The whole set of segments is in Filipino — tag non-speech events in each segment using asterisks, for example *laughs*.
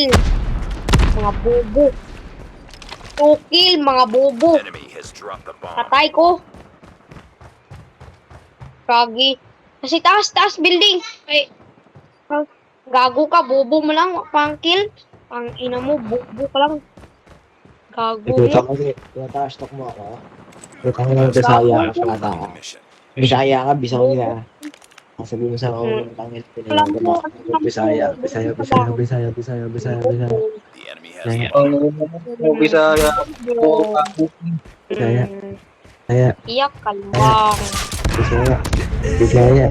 kill. Mga bobo. Two kill, mga bobo. Patay ko. Kagi. Kasi taas, taas, building. Ay. ah, Gago ka, bobo mo lang. Pang kill. Pang ina mo, bobo ka lang. Gago Ikutan mo. ko si, tumatas talk mo ako. Ikutan ko lang Bisaya ka pala ka. Bisaya ka, bisaw niya. Ang sabi mo sa ako, Hmm. tangil, Alam pinagod mo, mo. Bisaya, Bisaya, Bisaya, Bisaya, Bisaya, Bisaya, Bisaya. The enemy has Bisaya, Ang Bisaya, po, Bisaya. Mm, Bisaya, Iyak ka lang. Bisaya, Bisaya,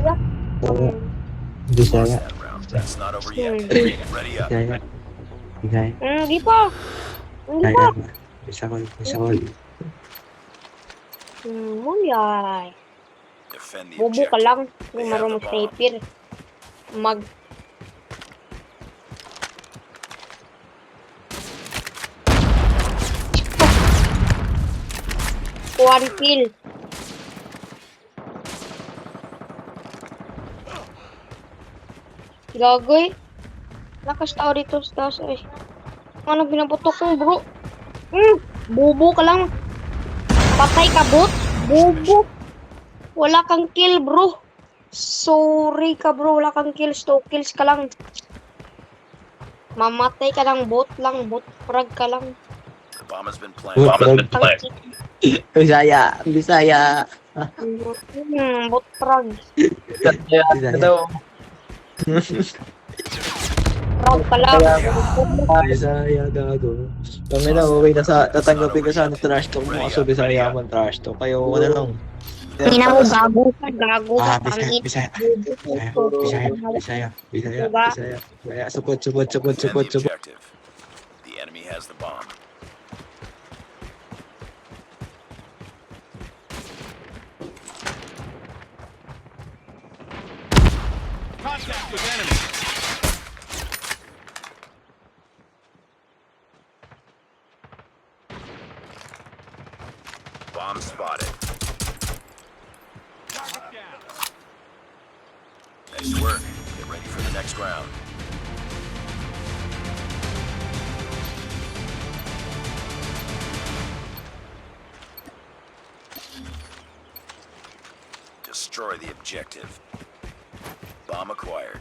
Mm, Bisaya, that round. That's not over yet. Hmm. Ready Bobo ka lang. Hindi marunong sniper. Mag... One kill. Gagoy. Lakas tao dito sa taas eh. Ano binaputok mo bro? Hmm, bobo ka lang. Patay ka bot. Bobo. Wala kang kill, bro. Sorry ka, bro. Wala kang kills. Two kills ka lang. Mamatay ka lang. Bot lang. Bot frag ka lang. The bomb has been planted. *laughs* Bisaya, Bisaya. Hmm, bot frag. Bisaya, daw. Frag ka lang. Bisaya, gago. Kami na, okay na sa, tatanggapin ka sana trash talk mo kaso Bisaya man trash talk. Kayo, wala lang. Ina mo, gago ka. Gago ka. Ah, Bisaya. Bisaya. Bisaya, Bisaya, Bisaya, Diba? Bisaya, Bisaya, support, support, support, support, the support. The enemy has the bomb. Contact with enemy. Bomb spotted. Next round. Destroy the objective. Bomb acquired.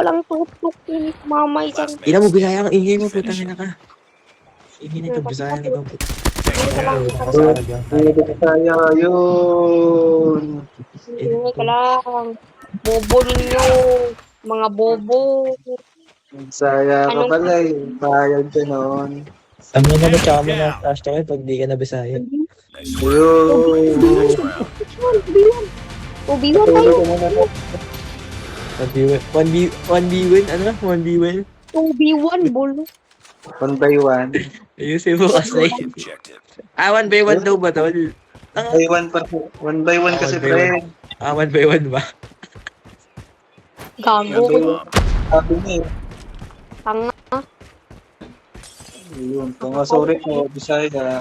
Walang tutok yun. Mamay dyan. last Ina mo, Bisaya ka, ingay mo, putang ina ka. Ingay na ito, Bisaya na ito. Bisaya, yun. Hindi ka lang. Bobo ninyo. Mga bobo. Bisaya ka pala eh. Bayad ka noon. Ang ina mo, tsaka mo na trash talk pag di ka na Bisaya. Yun. Round. Ubiwan tayo. Tulog ka muna po. 1v1, 1v, 1v1, ano? 1v1? 2v1, bolo. One by one. Ayusin mo kasi. Destroy the objective. Ah, 1v1 daw ba, tol? One by one pa. One by one Ah, kasi one by pre. Ah, 1v1 ba? Gago. Sabi niya eh. Tanga. Yun. Kung nga sorry po, Bisaya.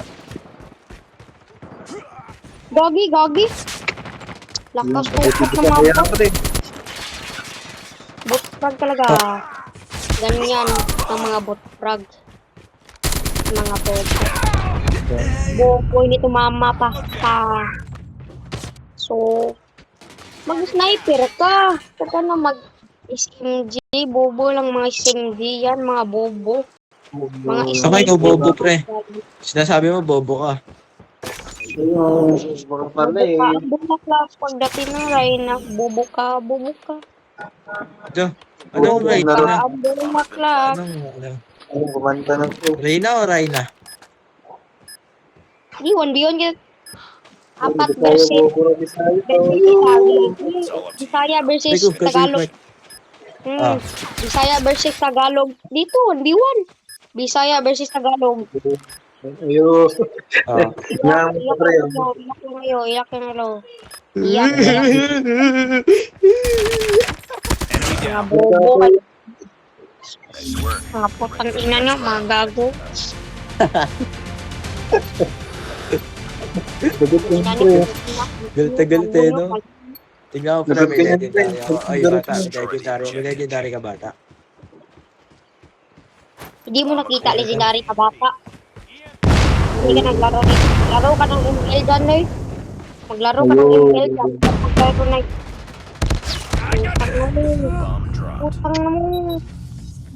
Gagi, gagi. Lakas ko sa mga frag talaga. Ganyan ang mga bot frag. Mga bot. Boboy nito mama pa. pa. So, mag-sniper ka. Huwag ka na mag-SMG. Bobo lang mga SMG yan. Mga bobo. Mga Okay, ikaw bobo, pre. Sinasabi mo, bobo ka. Ayun. Baka pala eh. Bobo ka. Pagdating ng Reyna, bobo ka. Bobo ka. Ito, anong Bobo, right laro. na? Bobo makla. Anong, ano? Kumanta na po. Reyna o Reyna? Di, one beyond yun. Apat Bisaya, versus Bisaya. Bisaya versus Tagalog. Hmm. Ah. Bisaya versus Tagalog. Dito, 1v1. Bisaya versus Tagalog. Ayun. Ah. Mo pre. Iyak yung ulo, iyak yung ulo. Iyak, iyak. *laughs* Mga bobo kayo. Mga putang ina nyo, mga gago. Dugot yung Ina nyo, Galit na galit eh, no? Tingnan mo pala, may legendary ako. Ay, bata, may legendary. May legendary ka bata. Hindi mo nakita legendary ka bata. Hindi ka naglaro rin. Laro ka ng ML dyan, eh. Maglaro ka ng. ML dyan. Maglaro na. Putang na mo. Bomb dropped. Putang na mo.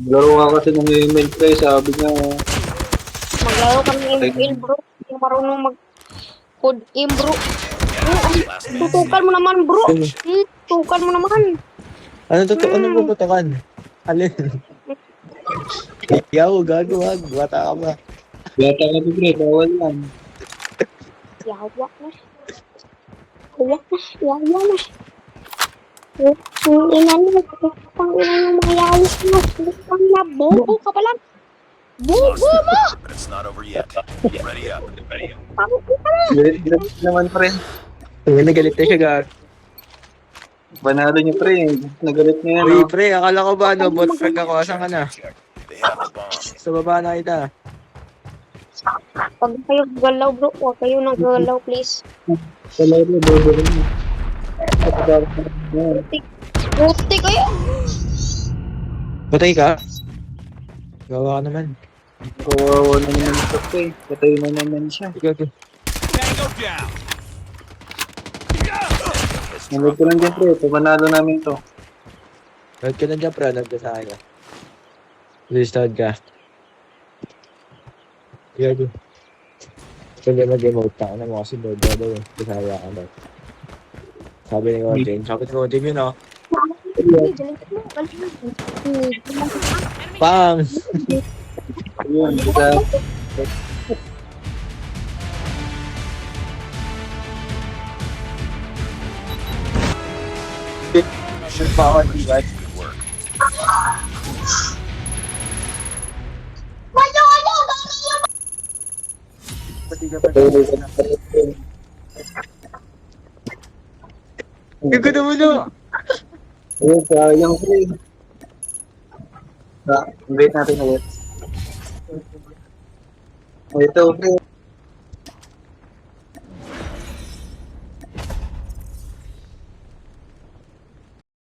Laro nga kasi ng email pre. Sabi niya, Maglaro ka ng ML, bro. Hindi marunong mag... Code game, bro. Hmm, man tutukan mo naman, bro. Hmm, tutukan mo naman. Ano totoo? Ano mo tutukan? Alin? Ikaw, gago, wag. Bata ka ba? Bata ka pre. Bawal yan. Yawa na. Yawa na. Yawa na. Ang ina niyo. Ang ina niyo mga yawa na. Putang na. Bobo ka pala. Bobo mo! But it's not over yet. Ready up. Ready up. Tama ka na. Galit naman pre. Ang nagalit na siya, gago. Panalo niyo pre. Nagalit niya yan. Uy, pre, akala ko ba, no, bot frag ako. Asan ka na? They have the bomb. Sa baba na kita. Huwag kayo galaw bro. Huwag kayo nagalaw please. Palaro, bobo rin. Yan. Buti kayo. Patay ka? Gawa ka naman. Kawawa na naman ito pre. Patay na naman siya. Gago. Nanood ko lang dyan pre. Pumanalo namin to. Nag ka na dyan, pre. Nag ka sa akin. Please, start ka. Gago. Pwede mag-emote ka. Ano mo kasi board ka daw eh. Kasaya ka daw. Sabi ni Contin. Sabi ni Contin yun, oh. Pang! Ayun. Kita. Bawal, accomplished. Good work. Pati ka pa. Gago na mo no! Ayun, sayang pre. Ah, invite natin ulit. Ito pre.